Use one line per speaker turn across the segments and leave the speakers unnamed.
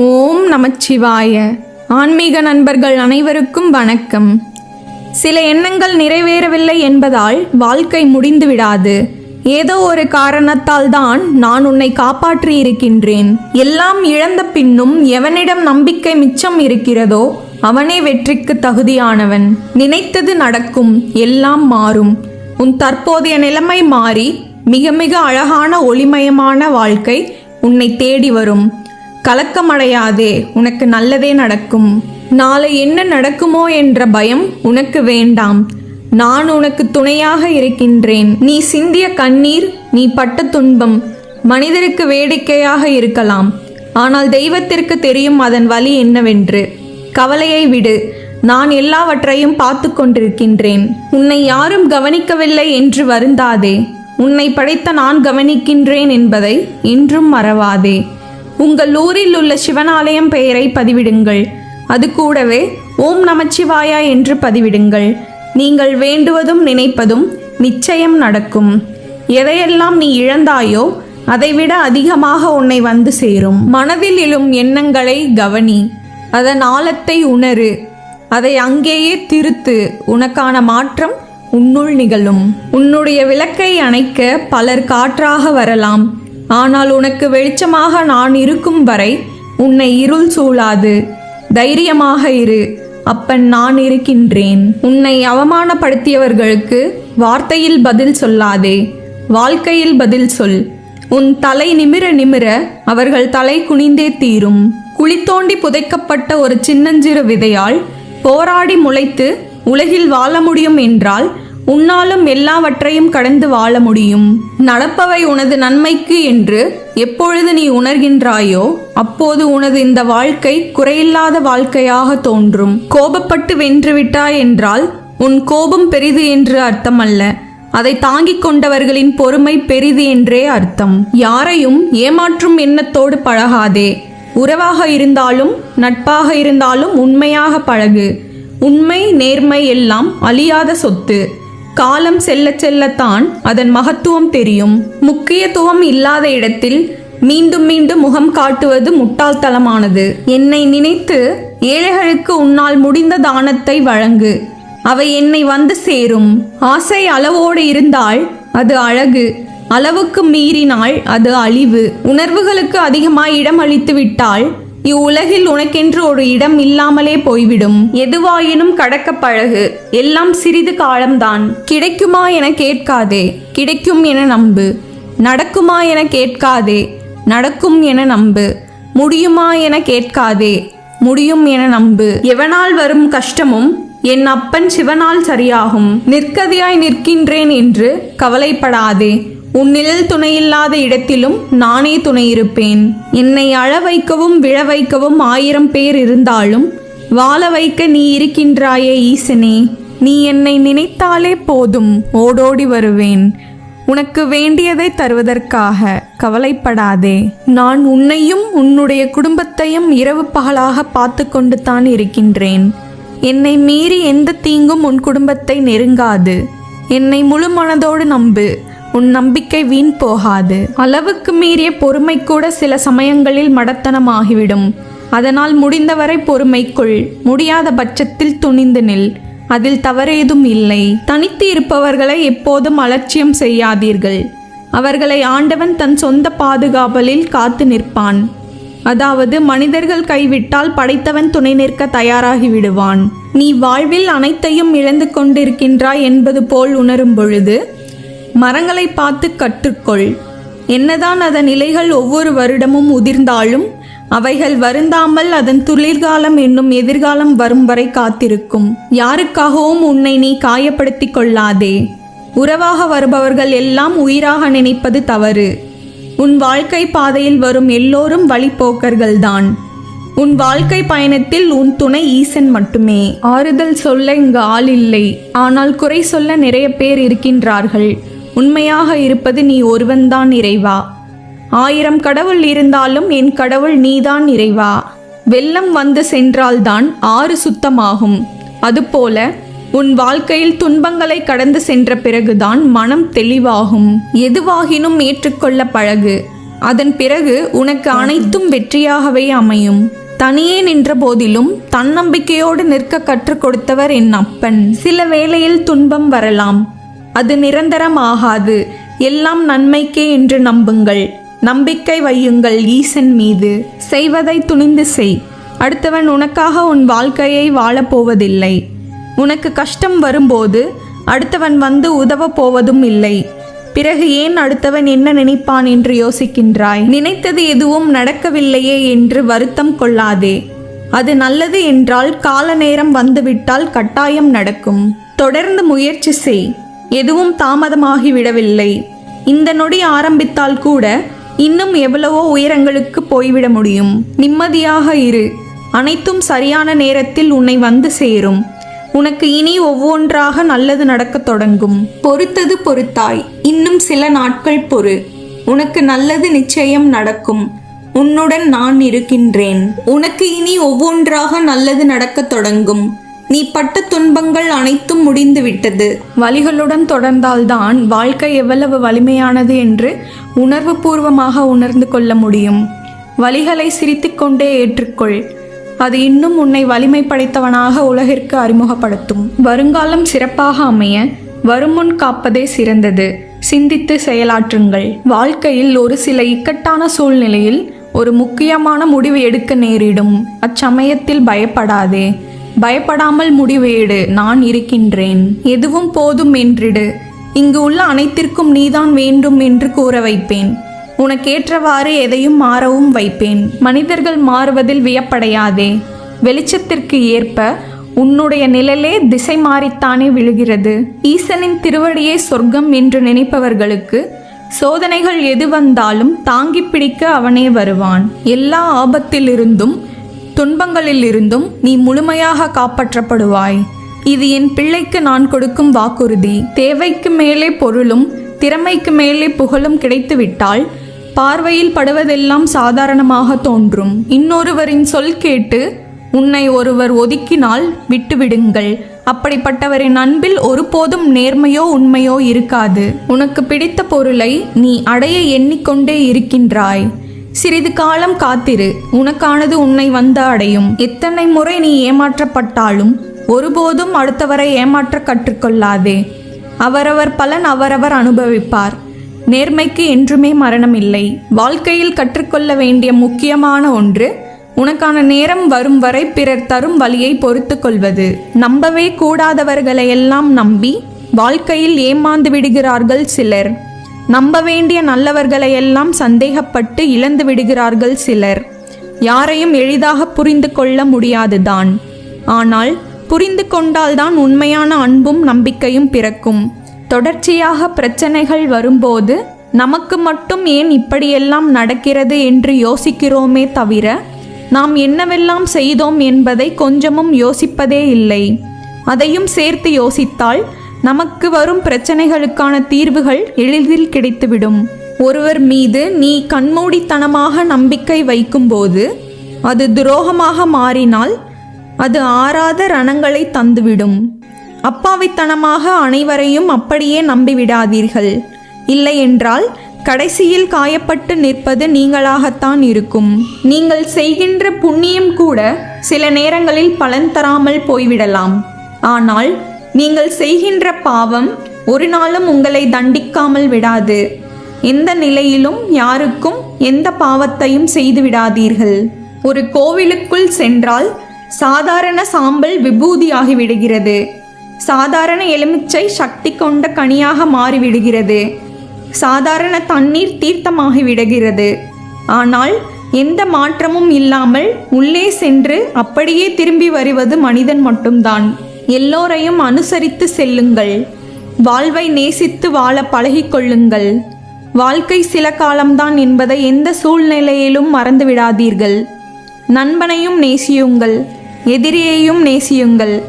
ஓம் நமச்சிவாய. ஆன்மீக நண்பர்கள் அனைவருக்கும் வணக்கம். சில எண்ணங்கள் நிறைவேறவில்லை என்பதால் வாழ்க்கை முடிந்து விடாது ஏதோ ஒரு காரணத்தால் தான் நான் உன்னை காப்பாற்றி இருக்கின்றேன். எல்லாம் இழந்த பின்னும் எவனிடம் நம்பிக்கை மிச்சம் இருக்கிறதோ அவனே வெற்றிக்கு தகுதியானவன். நினைத்தது நடக்கும் எல்லாம் மாறும். உன் தற்போதைய நிலைமை மாறி மிக மிக அழகான ஒளிமயமான வாழ்க்கை உன்னை தேடி வரும். கலக்கமடையாதே உனக்கு நல்லதே நடக்கும். நாளை என்ன நடக்குமோ என்ற பயம் உனக்கு வேண்டாம். நான் உனக்கு துணையாக இருக்கின்றேன். நீ சிந்திய கண்ணீர் நீ பட்ட துன்பம் மனிதருக்கு வேடிக்கையாக இருக்கலாம். ஆனால் தெய்வத்திற்கு தெரியும் அதன் வலி என்னவென்று. கவலையை விடு. நான் எல்லாவற்றையும் பார்த்து கொண்டிருக்கின்றேன். உன்னை யாரும் கவனிக்கவில்லை என்று வருந்தாதே. உன்னை படைத்த நான் கவனிக்கின்றேன் என்பதை இன்றும் மறவாதே. உங்கள் ஊரில் உள்ள சிவனாலயம் பெயரை பதிவிடுங்கள். அது கூடவே ஓம் நமச்சிவாயா என்று பதிவிடுங்கள். நீங்கள் வேண்டுவதும் நினைப்பதும் நிச்சயம் நடக்கும். எதையெல்லாம் நீ இழந்தாயோ அதைவிட அதிகமாக உன்னை வந்து சேரும். மனதில் எழும் எண்ணங்களை கவனி. அதன் ஆழத்தை உணரு. அதை அங்கேயே திருத்து. உனக்கான மாற்றம் உன்னுள் நிகழும். உன்னுடைய விளக்கை அணைக்க பலர் காற்றாக வரலாம். ஆனால் உனக்கு வெளிச்சமாக நான் இருக்கும் வரை உன்னை இருள் சூழாது. தைரியமாக இரு. அப்பன் நான் இருக்கின்றேன். உன்னை அவமானப்படுத்தியவர்களுக்கு வார்த்தையில் பதில் சொல்லாதே. வாழ்க்கையில் பதில் சொல். உன் தலை நிமிர நிமிர அவர்கள் தலை குனிந்தே தீரும். குழி தோண்டி புதைக்கப்பட்ட ஒரு சின்னஞ்சிறு விதையால் போராடி முளைத்து உலகில் வாழ முடியும் என்றால் உன்னாலும் எல்லாவற்றையும் கடந்து வாழ முடியும். நடப்பவை உனது நன்மைக்கு என்று எப்பொழுது நீ உணர்கின்றாயோ அப்போது உனது இந்த வாழ்க்கை குறையில்லாத வாழ்க்கையாக தோன்றும். கோபப்பட்டு வென்றுவிட்டாய் என்றால் உன் கோபம் பெரிது என்று அர்த்தமல்ல. அதை தாங்கிக் கொண்டவர்களின் பொறுமை பெரிது என்றே அர்த்தம். யாரையும் ஏமாற்றும் எண்ணத்தோடு பழகாதே. உறவாக இருந்தாலும் நட்பாக இருந்தாலும் உண்மையாக பழகு. உண்மை நேர்மை எல்லாம் அழியாத சொத்து. காலம் செல்ல செல்லத்தான் அதன் மகத்துவம் தெரியும். முக்கியத்துவம் இல்லாத இடத்தில் மீண்டும் மீண்டும் முகம் காட்டுவது முட்டாள்தனமானது. என்னை நினைத்து ஏழைகளுக்கு உன்னால் முடிந்த தானத்தை வழங்கு. அவை என்னை வந்து சேரும். ஆசை அளவோடு இருந்தால் அது அழகு. அளவுக்கு மீறினால் அது அழிவு. உணர்வுகளுக்கு அதிகமாய் இடம் அளித்து விட்டால் இவ்வுலகில் உனக்கென்று ஒரு இடம் இல்லாமலே போய்விடும். எதுவாயினும் கடக்க பழகு. எல்லாம் சிறிது காலம்தான். கிடைக்குமா என கேட்காதே. கிடைக்கும் என நம்பு. நடக்குமா என கேட்காதே. நடக்கும் என நம்பு. முடியுமா என கேட்காதே. முடியும் என நம்பு. எவனால் வரும் கஷ்டமும் என் அப்பன் சிவனால் சரியாகும். நிற்கதியாய் நிற்கின்றேன் என்று கவலைப்படாதே. உன் நிழல் துணையில்லாத இடத்திலும் நானே துணை இருப்பேன் என்னை அழ வைக்கவும் விழ வைக்கவும் ஆயிரம் பேர் இருந்தாலும் வாழ வைக்க நீ இருக்கின்றாயே ஈசனே. நீ என்னை நினைத்தாலே போதும் ஓடோடி வருவேன். உனக்கு வேண்டியதை தருவதற்காக கவலைப்படாதே. நான் உன்னையும் உன்னுடைய குடும்பத்தையும் இரவு பகலாக பார்த்து கொண்டு தான் இருக்கின்றேன். என்னை மீறி எந்த தீங்கும் உன் குடும்பத்தை நெருங்காது. என்னை முழு மனதோடு நம்பு. உன் நம்பிக்கை வீண் போகாது. அளவுக்கு மீறிய பொறுமை கூட சில சமயங்களில் மடத்தனமாகிவிடும். அதனால் முடிந்தவரை பொறுமைக்குள் முடியாத பட்சத்தில் துணிந்து நில். அதில் தவறேதும் இல்லை. தனித்து இருப்பவர்களை எப்போதும் அலட்சியம் செய்யாதீர்கள். அவர்களை ஆண்டவன் தன் சொந்த பாதுகாவலில் காத்து நிற்பான். அதாவது மனிதர்கள் கைவிட்டால் படைத்தவன் துணை நிற்க தயாராகி விடுவான். நீ வாழ்வில் அனைத்தையும் இழந்து கொண்டிருக்கின்றாய் என்பது போல் உணரும் பொழுது மரங்களை பார்த்து கற்றுக்கொள். என்னதான் அதன் இலைகள் ஒவ்வொரு வருடமும் உதிர்ந்தாலும் அவைகள் வருந்தாமல் அதன் துளிர்காலம் என்னும் எதிர்காலம் வரும் வரை காத்திருக்கும். யாருக்காகவும் உன்னை நீ காயப்படுத்திக் கொள்ளாதே. உறவாக வருபவர்கள் எல்லாம் உயிராக நினைப்பது தவறு. உன் வாழ்க்கை பாதையில் வரும் எல்லோரும் வழிபோக்கர்கள்தான் உன் வாழ்க்கை பயணத்தில் உன் துணை ஈசன் மட்டுமே. ஆறுதல் சொல்ல இங்கு ஆள் இல்லை. ஆனால் குறை சொல்ல நிறைய பேர் இருக்கின்றார்கள். உண்மையாக இருப்பது நீ ஒருவன்தான் இறைவா. ஆயிரம் கடவுள் இருந்தாலும் என் கடவுள் நீதான் இறைவா. வெள்ளம் வந்து சென்றால்தான் ஆறு சுத்தமாகும். அதுபோல உன் வாழ்க்கையில் துன்பங்களை கடந்து சென்ற பிறகுதான் மனம் தெளிவாகும். எதுவாகினும் ஏற்றுக்கொள்ள பழகு. அதன் பிறகு உனக்கு அனைத்தும் வெற்றியாகவே அமையும். தனியே நின்ற போதிலும் தன்னம்பிக்கையோடு நிற்க கற்றுக் கொடுத்தவர் என் அப்பன். சில வேளையில் துன்பம் வரலாம். அது நிரந்தரம் ஆகாது எல்லாம் நன்மைக்கே என்று நம்புங்கள். நம்பிக்கை வையுங்கள் ஈசன் மீது. செய்வதை துணிந்து செய். அடுத்தவன் உனக்காக உன் வாழ்க்கையை வாழப்போவதில்லை உனக்கு கஷ்டம் வரும்போது அடுத்தவன் வந்து உதவப் போவதும் இல்லை. பிறகு ஏன் அடுத்தவன் என்ன நினைப்பான் என்று யோசிக்கின்றாய்? நினைத்தது எதுவும் நடக்கவில்லையே என்று வருத்தம் கொள்ளாதே. அது நல்லது என்றால் கால நேரம் வந்துவிட்டால் கட்டாயம் நடக்கும். தொடர்ந்து முயற்சி செய். எதுவும் தாமதமாகிவிடவில்லை. இந்த நொடி ஆரம்பித்தால் கூட இன்னும் எவ்வளவோ உயரங்களுக்கு போய்விட முடியும். நிம்மதியாக இரு. அனைத்தும் சரியான நேரத்தில் உன்னை வந்து சேரும். உனக்கு இனி ஒவ்வொன்றாக நல்லது நடக்கத் தொடங்கும். பொறுத்தது பொறுத்தாய். இன்னும் சில நாட்கள் பொறு. உனக்கு நல்லது நிச்சயம் நடக்கும். உன்னுடன் நான் இருக்கின்றேன். உனக்கு இனி ஒவ்வொன்றாக நல்லது நடக்கத் தொடங்கும். நீ பட்ட துன்பங்கள் அனைத்தும் முடிந்து விட்டது வலிகளுடன் தொடர்ந்தால்தான் வாழ்க்கை எவ்வளவு வலிமையானது என்று உணர்வு பூர்வமாக உணர்ந்து கொள்ள முடியும். வலிகளை சிரித்துக்கொண்டே ஏற்றுக்கொள். அது இன்னும் உன்னை வலிமை படைத்தவனாக உலகிற்கு அறிமுகப்படுத்தும். வருங்காலம் சிறப்பாக அமைய வருமுன் காப்பதே சிறந்தது. சிந்தித்து செயலாற்றுங்கள். வாழ்க்கையில் ஒரு சில இக்கட்டான சூழ்நிலையில் ஒரு முக்கியமான முடிவு எடுக்க நேரிடும். அச்சமயத்தில் பயப்படாதே. பயப்படாமல் முடிவு எடு நான் இருக்கின்றேன். எதுவும் போதும் என்றிடு. இங்கு உள்ள அனைத்திற்கும் நீதான் வேண்டும் என்று கூற வைப்பேன். உனக்கேற்றவாறு எதையும் மாறவும் வைப்பேன். மனிதர்கள் மாறுவதில் வியப்படையாதே. வெளிச்சத்திற்கு ஏற்ப உன்னுடைய நிழலே திசை மாறித்தானே விழுகிறது. ஈசனின் திருவடியே சொர்க்கம் என்று நினைப்பவர்களுக்கு சோதனைகள் எது வந்தாலும் தாங்கி பிடிக்க அவனே வருவான். எல்லா ஆபத்திலிருந்தும் துன்பங்களிலிருந்தும் நீ முழுமையாக காப்பாற்றப்படுவாய். இது என் பிள்ளைக்கு நான் கொடுக்கும் வாக்குறுதி. தேவைக்கு மேலே பொருளும் திறமைக்கு மேலே புகழும் கிடைத்துவிட்டால் பார்வையில் படுவதெல்லாம் சாதாரணமாக தோன்றும். இன்னொருவரின் சொல் கேட்டு உன்னை ஒருவர் ஒதுக்கினால் விட்டுவிடுங்கள். அப்படிப்பட்டவரின் அன்பில் ஒருபோதும் நேர்மையோ உண்மையோ இருக்காது. உனக்கு பிடித்த பொருளை நீ அடைய எண்ணிக்கொண்டே இருக்கின்றாய். சிறிது காலம் காத்திரு. உனக்கானது உன்னை வந்து அடையும். எத்தனை முறை நீ ஏமாற்றப்பட்டாலும் ஒருபோதும் அடுத்தவரை ஏமாற்ற கற்றுக்கொள்ளாதே. அவரவர் பலன் அவரவர் அனுபவிப்பார். நேர்மைக்கு என்றுமே மரணம் இல்லை வாழ்க்கையில் கற்றுக்கொள்ள வேண்டிய முக்கியமான ஒன்று உனக்கான நேரம் வரும் வரை பிறர் தரும் வழியை பொறுத்து கொள்வது. நம்பவே கூடாதவர்களையெல்லாம் நம்பி வாழ்க்கையில் ஏமாந்து விடுகிறார்கள் சிலர். நம்ப வேண்டிய நல்லவர்களையெல்லாம் சந்தேகப்பட்டு இழந்து விடுகிறார்கள் சிலர். யாரையும் எளிதாக புரிந்து கொள்ள முடியாதுதான். ஆனால் புரிந்து கொண்டால்தான் உண்மையான அன்பும் நம்பிக்கையும் பிறக்கும். தொடர்ச்சியாக பிரச்சனைகள் வரும்போது நமக்கு மட்டும் ஏன் இப்படியெல்லாம் நடக்கிறது என்று யோசிக்கிறோமே தவிர நாம் என்னவெல்லாம் செய்தோம் என்பதை கொஞ்சமும் யோசிப்பதே இல்லை. அதையும் சேர்த்து யோசித்தால் நமக்கு வரும் பிரச்சனைகளுக்கான தீர்வுகள் எளிதில் கிடைத்துவிடும். ஒருவர் மீது நீ கண்மூடித்தனமாக நம்பிக்கை வைக்கும்போது அது துரோகமாக மாறினால் அது ஆறாத ரணங்களை தந்துவிடும். அப்பாவித்தனமாக அனைவரையும் அப்படியே நம்பிவிடாதீர்கள். இல்லையென்றால் கடைசியில் காயப்பட்டு நிற்பது நீங்களாகத்தான் இருக்கும். நீங்கள் செய்கின்ற புண்ணியம் கூட சில நேரங்களில் பலன் தராமல் போய்விடலாம். ஆனால் நீங்கள் செய்கின்ற பாவம் ஒரு நாளும் உங்களை தண்டிக்காமல் விடாது. எந்த நிலையிலும் யாருக்கும் எந்த பாவத்தையும் செய்து விடாதீர்கள். ஒரு கோவிலுக்குள் சென்றால் சாதாரண சாம்பல் விபூதியாகி விடுகிறது. சாதாரண எலுமிச்சை சக்தி கொண்ட கனியாக மாறிவிடுகிறது சாதாரண தண்ணீர் தீர்த்தமாகி விடுகிறது. ஆனால் எந்த மாற்றமும் இல்லாமல் உள்ளே சென்று அப்படியே திரும்பி வருவது மனிதன் மட்டும்தான். எல்லோரையும் அனுசரித்து செல்லுங்கள். வாழ்வை நேசித்து வாழ பழகிக்கொள்ளுங்கள் வாழ்க்கை சில காலம்தான் என்பதை எந்த சூழ்நிலையிலும் மறந்துவிடாதீர்கள். நண்பனையும் நேசியுங்கள். எதிரியையும் நேசியுங்கள்.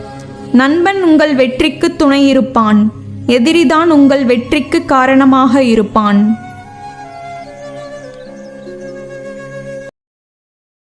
நண்பன் உங்கள் வெற்றிக்கு துணை இருப்பான். எதிரிதான் உங்கள் வெற்றிக்கு காரணமாக இருப்பான்.